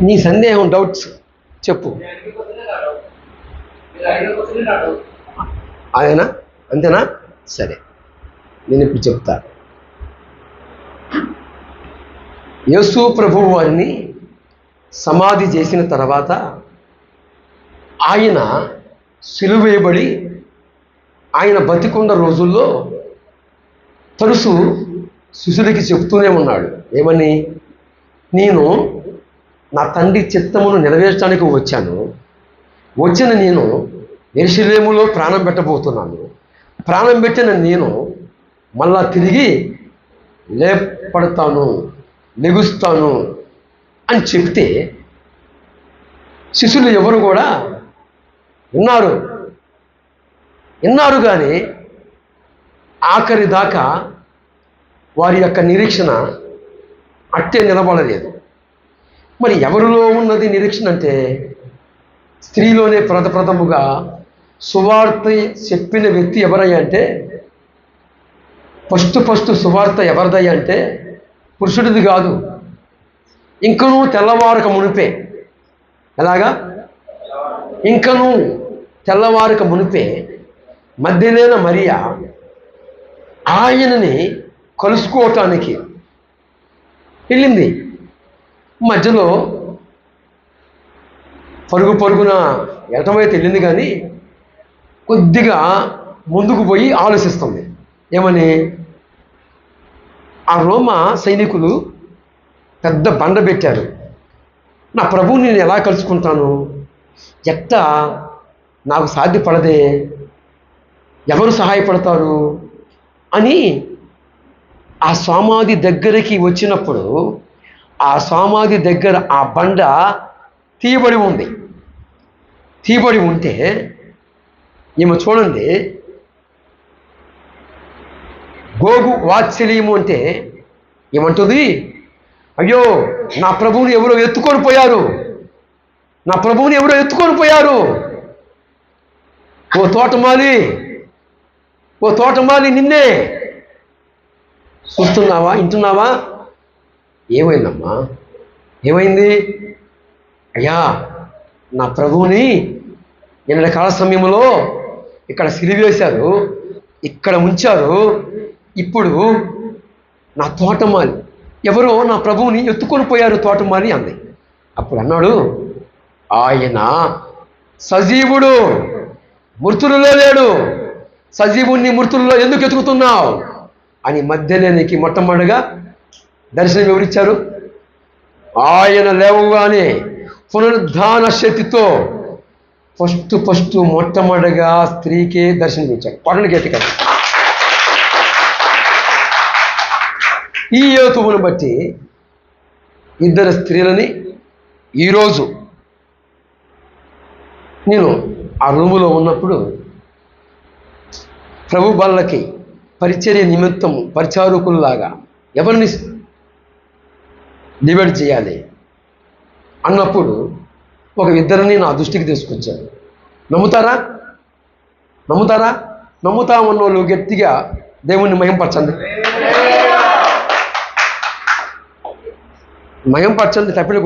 నీ సందేహం డౌట్స్ చెప్పు. ఆయన? అంతేనా? సరే. నేను ఇప్పుడు చెప్తా. యేసు ప్రభు వారిని సమాధి చేసిన తర్వాత ఆయన సిలువేయబడి ఆయన బతికున్న రోజుల్లో తరుసు శిశుడికి చెప్తూనే ఉన్నాడు. ఏమని? నేను నా తండ్రి చిత్తమును నెరవేర్చడానికి వచ్చాను. వచ్చిన నేను ఎరుషలేములో ప్రాణం పెట్టబోతున్నాను. ప్రాణం పెట్టిన నేను మళ్ళా తిరిగి లేపడతాను లెగుస్తాను అని చెప్తే శిష్యులు ఎవరు కూడా విన్నారు. విన్నారు కానీ ఆఖరి దాకా వారి యొక్క నిరీక్షణ అట్టే నిలబడలేదు. మరి ఎవరిలో ఉన్నది నిరీక్షణ అంటే స్త్రీలోనే ప్రథప్రథముగా సువార్త చెప్పిన వ్యక్తి ఎవరయ్యా అంటే ఫస్ట్ ఫస్ట్ సువార్త ఎవరిదయ్యా అంటే పురుషుడిది కాదు. ఇంకనూ తెల్లవారక మునిపే. ఎలాగా? ఇంకనూ తెల్లవారక మునిపే మధ్యలేన మరియా ఆయనని కలుసుకోవటానికి వెళ్ళింది. మధ్యలో పరుగు పరుగున ఎటమైతే వెళ్ళింది కానీ కొద్దిగా ముందుకు పోయి ఆలోచిస్తుంది. ఏమని? ఆ రోమా సైనికులు పెద్ద బండ పెట్టారు. నా ప్రభువుని నేను ఎలా కలుసుకుంటాను? ఎట్ట నాకు సాధ్యపడదే? ఎవరు సహాయపడతారు? అని ఆ సమాధి దగ్గరికి వచ్చినప్పుడు ఆ సమాధి దగ్గర ఆ బండ తీయబడి ఉంది. తీయబడి ఉంటే ఈమె చూడండి. గోగు వాత్సల్యము అంటే ఏమంటుంది? అయ్యో నా ప్రభువుని ఎవరో ఎత్తుకొని పోయారు. నా ప్రభువుని ఎవరో ఎత్తుకొని పోయారు. ఓ తోటమాలి ఓ తోటమాలి నిన్నే. చూస్తున్నావా వింటున్నావా ఏమైందమ్మా? ఏమైంది? అయ్యా నా ప్రభువుని నిన్న కాల సమయంలో ఇక్కడ సిరివేశారు ఇక్కడ ఉంచారు. ఇప్పుడు నా తోటమాలి. ఎవరో నా ప్రభువుని ఎత్తుకొని పోయారు తోటమాలి అంది. అప్పుడు అన్నాడు ఆయన సజీవుడు మృతులలో లేడు. సజీవుణ్ణి మృతుల్లో ఎందుకు ఎతుకుతున్నావు అని మధ్యలేనికి మొట్టమొదటిగా దర్శనం ఎవరిచ్చారు? ఆయన లేవగానే పునరుద్ధాన శక్తితో ఫస్ట్ ఫస్ట్ మొట్టమొదటిగా స్త్రీకే దర్శనం ఇచ్చారు. గట్టి కదా ఈ యోతువును బట్టి ఇద్దరు స్త్రీలని ఈరోజు నేను ఆ రూములో ఉన్నప్పుడు ప్రభు బల్లకి పరిచర్య నిమిత్తం పరిచారకుల్లాగా ఎవరిని డివైడ్ చేయాలి అన్నప్పుడు ఒక ఇద్దరిని నా దృష్టికి తీసుకొచ్చారు. నమ్ముతారా? నమ్ముతారా? నమ్ముతామన్న వాళ్ళు గట్టిగా దేవుణ్ణి మయంపరచండి. మయంపరచండి తప్పిన